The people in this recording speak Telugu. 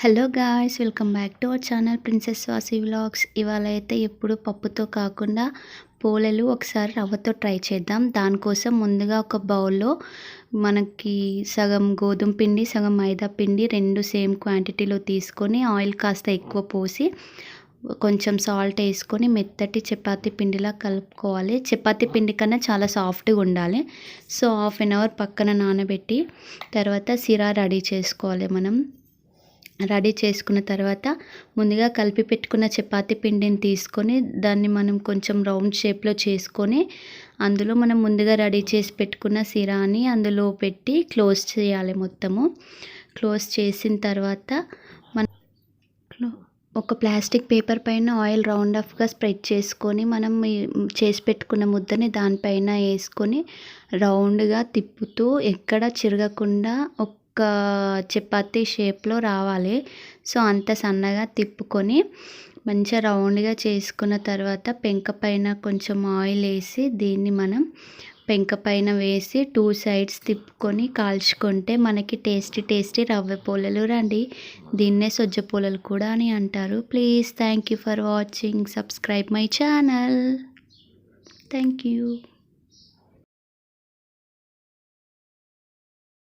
Hello guys welcome back to our channel princess Vasi vlogs ఇవాళ అయితే ఎప్పుడు పప్పుతో కాకుండా పోలెలు ఒకసారి రవ్వతో ట్రై చేద్దాం. దానికోసం ముందుగా ఒక బౌల్లో మనకి సగం గోధుమ పిండి సగం మైదా పిండి రెండు సేమ్ క్వాంటిటీలో తీసుకొని ఆయిల్ కాస్త ఎక్కువ పోసి కొంచెం సాల్ట్ వేసుకొని మెత్తటి చపాతి పిండిలా కలుపుకోవాలి. చపాతి పిండి కన్నా చాలా సాఫ్ట్గా ఉండాలి. సో హాఫ్ అన్ అవర్ పక్కన నానబెట్టి తర్వాత సిరా రెడీ చేసుకోవాలి మనం. రెడీ చేసుకున్న తర్వాత ముందుగా కలిపి పెట్టుకున్న చపాతీ పిండిని తీసుకొని దాన్ని మనం కొంచెం రౌండ్ షేప్లో చేసుకొని అందులో మనం ముందుగా రెడీ చేసి పెట్టుకున్న సిరాని అందులో పెట్టి క్లోజ్ చేయాలి మొత్తము. క్లోజ్ చేసిన తర్వాత మన ఒక ప్లాస్టిక్ పేపర్ పైన ఆయిల్ రౌండ్ ఆఫ్గా స్ప్రెడ్ చేసుకొని మనం చేసి పెట్టుకున్న ముద్దని దానిపైన వేసుకొని రౌండ్గా తిప్పుతూ ఎక్కడ చిరగకుండా చపాతి షేప్లో రావాలి. సో అంత సన్నగా తిప్పుకొని మంచిగా రౌండ్గా చేసుకున్న తర్వాత పెంక పైన కొంచెం ఆయిల్ వేసి దీన్ని మనం పెంక పైన వేసి టూ సైడ్స్ తిప్పుకొని కాల్చుకుంటే మనకి టేస్టీ టేస్టీ రవ్వ పూలలు రండి. దీన్నే సొజ్జ పూలలు కూడా అని అంటారు. Please thank you for watching. Subscribe my channel. Thank you.